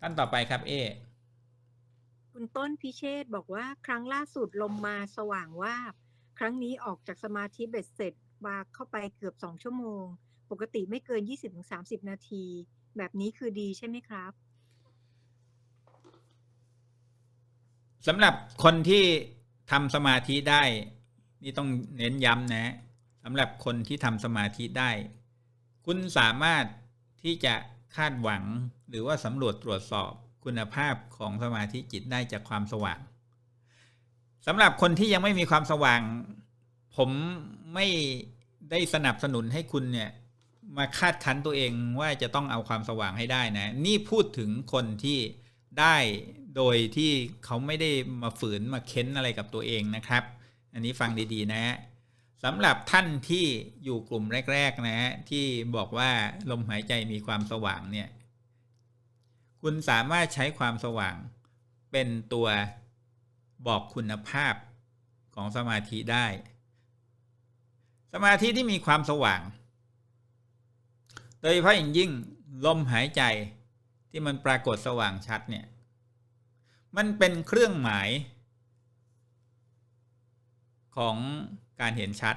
ท่านต่อไปครับ เอคุณต้นพิเชษบอกว่าครั้งล่าสุดลมมาสว่างวาบครั้งนี้ออกจากสมาธิเบ็ดเสร็จมาเข้าไปเกือบสองชั่วโมง ปกติไม่เกิน20-30นาที แบบนี้คือดีใช่ไหมครับสำหรับคนที่ทำสมาธิได้ นี่ต้องเน้นย้ำนะสำหรับคนที่ทำสมาธิได้ คุณสามารถที่จะ คาดหวังหรือว่าสำรวจตรวจสอบคุณภาพของสมาธิจิตได้จากความสว่างสำหรับคนที่ยังไม่มีความสว่าง ผมไม่ได้สนับสนุนให้คุณเนี่ยมาคาดคั้นตัวเองว่าจะต้องเอาความสว่างให้ได้นะ นี่พูดถึงคนที่ได้โดยที่เขาไม่ได้มาฝืนมาเค้นอะไรกับตัวเองนะครับ อันนี้ฟังดีๆนะฮะ สำหรับท่านที่อยู่กลุ่มแรก ๆ นะฮะที่บอกว่าลมหายใจมีความสว่างเนี่ย คุณสามารถใช้ความสว่าง เป็นตัวบอกคุณภาพของสมาธิได้ สมาธิที่มีความสว่าง โดยเฉพาะอย่างยิ่งลมหายใจที่มันปรากฏสว่างชัดเนี่ย มันเป็นเครื่องหมายของ การเห็นชัด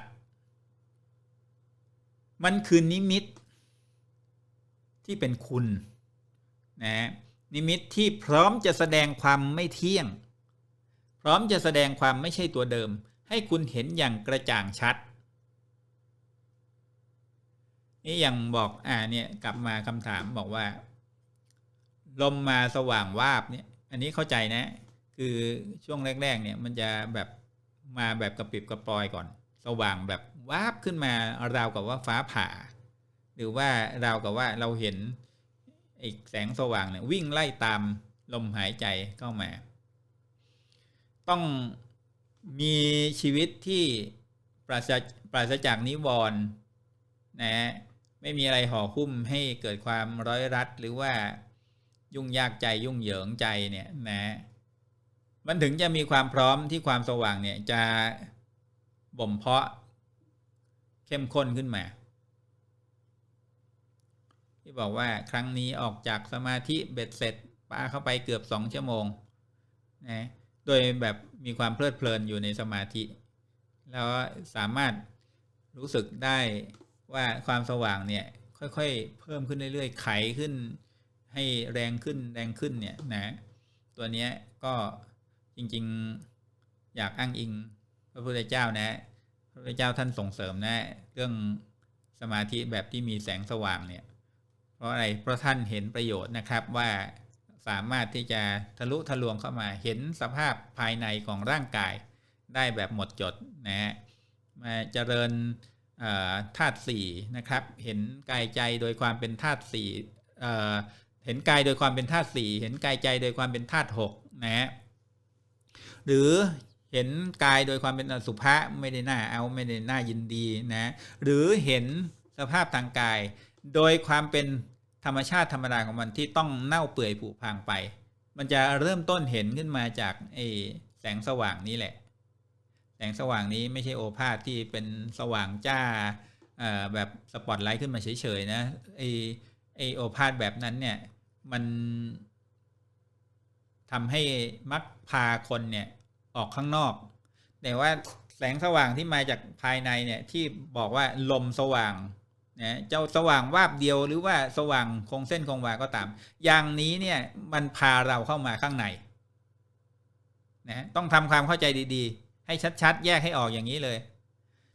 มันคือนิมิต ที่เป็นคุณนะนิมิตที่พร้อมจะแสดงความไม่เที่ยง พร้อมจะแสดงความไม่ใช่ตัวเดิม ให้คุณเห็นอย่างกระจ่างชัดนี่ยังบอกอ่าเนี่ยกลับมาคำถามบอกว่า ลมมาสว่างวาบเนี่ย อันนี้เข้าใจนะ คือช่วงแรก ๆ เนี่ยมันจะแบบ มาแบบกระปิบกระปลอยก่อน สว่างแบบวาบขึ้นมาราวกับว่าฟ้าผ่า หรือว่าราวกับว่าเราเห็นอีกแสงสว่างเนี่ยวิ่งไล่ตามลมหายใจเข้ามา ต้องมีชีวิตที่ปราศปราศจากนิวรณ์นะไม่มีอะไรห่อหุ้มให้เกิดความร้อยรัดหรือว่ายุ่งยากใจยุ่งเหยิงใจเนี่ยนะ มันถึงจะมีความพร้อมที่ความสว่างเนี่ยจะบ่มเพาะเข้มข้นขึ้นมา ที่บอกว่าครั้งนี้ออกจากสมาธิเบ็ดเสร็จปาเข้าไปเกือบสองชั่วโมงนะโดยแบบมีความเพลิดเพลินอยู่ในสมาธิ แล้วสามารถรู้สึกได้ว่าความสว่างเนี่ยค่อยๆ เพิ่มขึ้นเรื่อยๆ ไขขึ้นให้แรงขึ้นแรงขึ้นเนี่ยนะ ตัวเนี้ยก็ จริง ๆ อยากอ้างอิงพระพุทธเจ้านะ พระพุทธเจ้าท่านส่งเสริมนะ เรื่องสมาธิแบบที่มีแสงสว่างเนี่ย เพราะอะไรเพราะท่านเห็นประโยชน์นะครับว่าสามารถที่จะทะลุทะลวงเข้ามาเห็นสภาพภายในของร่างกายได้แบบหมดจดนะฮะมาเจริญธาตุสี่นะครับ เห็นกายใจโดยความเป็นธาตุสี่เห็นกายโดยความเป็นธาตุสี่เห็นกายใจโดยความเป็นธาตุหกนะฮะ หรือเห็นกายโดยความเป็นอสุภะไม่ได้น่าเอาไม่ได้น่ายินดีนะหรือเห็นสภาพทางกาย โดยความเป็นธรรมชาติธรรมดาของมันที่ต้องเน่าเปื่อยผุพังไป มันจะเริ่มต้นเห็นขึ้นมาจากไอแสงสว่างนี้แหละ แสงสว่างนี้ไม่ใช่โอภาษที่เป็นสว่างจ้าแบบสปอตไลท์ขึ้นมาเฉยๆนะไอไอโอภาษแบบนั้นเนี่ยมัน ทำให้มักพาคนเนี่ยออกข้างนอก แต่ว่าแสงสว่างที่มาจากภายในเนี่ยที่บอกว่าลมสว่างนะเจ้าสว่างวาบเดียวหรือว่าสว่างคงเส้นคงวาก็ตาม อย่างนี้เนี่ยมันพาเราเข้ามาข้างในนะต้องทำความเข้าใจดีๆ ให้ชัดๆ แยกให้ออกอย่างนี้เลย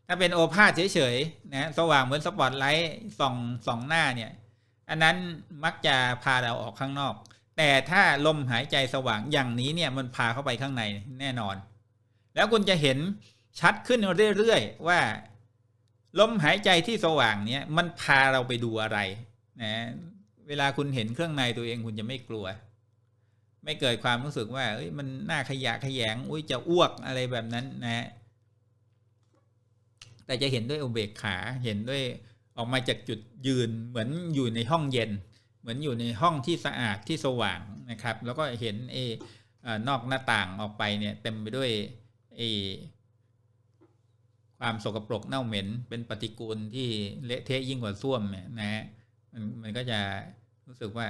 ถ้าเป็นโอภาษเฉยๆนะสว่างเหมือนสปอตไลท์ส่องส่องหน้าเนี่ย อันนั้นมักจะพาเราออกข้างนอก แต่ถ้าลมหายใจสว่างอย่างนี้เนี่ยมันพาเข้าไปข้างในแน่นอน แล้วคุณจะเห็นชัดขึ้นเรื่อยๆว่า ลมหายใจที่สว่างเนี้ยมันพาเราไปดูอะไรนะเวลาคุณเห็นเครื่องในตัวเองคุณจะไม่กลัว ไม่เกิดความรู้สึกว่าเอ้ยมันน่าขยะขยงอุ้ยจะอ้วกอะไรแบบนั้นนะแต่จะเห็นด้วยอุเบกขาเห็นด้วยออกมาจากจุดยืนเหมือนอยู่ในห้องเย็น เหมือนอยู่ในห้องที่สะอาดที่สว่างนะครับ แล้วก็เห็นเอนอกหน้าต่างออกไปเนี่ยเต็มไปด้วยเอความสกปรกเน่าเหม็น เป็นปฏิกูลที่เละเทะยิ่งกว่าส้วมเนี่ยนะฮะมันมันก็จะรู้สึกว่า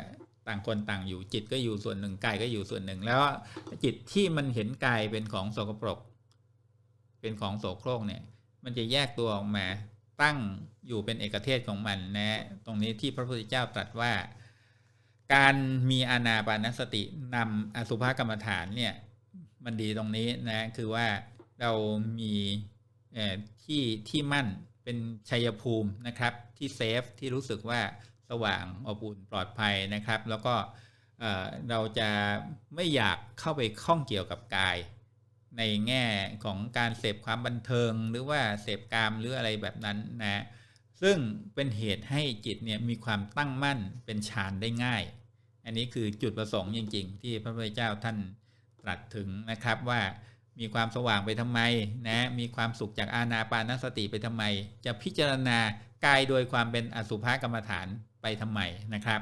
ต่างคนต่างอยู่จิตก็อยู่ส่วนหนึ่งกายก็อยู่ส่วนหนึ่ง แล้วจิตที่มันเห็นกายเป็นของโสกปรก เป็นของโสโครกเนี่ยมันจะแยกตัวออกมาตั้งอยู่เป็นเอกเทศของมันนะ ตรงนี้ที่พระพุทธเจ้าตรัสว่า การมีอานาปานสตินำอสุภกรรมฐานเนี่ย มันดีตรงนี้นะ คือว่าเรามีที่ที่มั่นเป็นชัยภูมินะครับ ที่เซฟที่รู้สึกว่าสว่างอบอุ่นปลอดภัยนะครับ แล้วก็เราจะไม่อยากเข้าไปข้องเกี่ยวกับกาย ในแง่ของการเสพความบันเทิง หรือว่าเสพกามหรืออะไรแบบนั้นนะซึ่งเป็นเหตุให้จิตเนี่ยมีความตั้งมั่นเป็นฌานได้ง่าย อันนี้คือจุดประสงค์จริง ๆ ที่พระพุทธเจ้าท่านตรัสถึงนะครับว่ามีความสว่างไปทำไมนะ มีความสุขจากอาณาปานสติไปทำไม จะพิจารณากายโดยความเป็นอสุภกรรมฐานไปทำไมนะครับ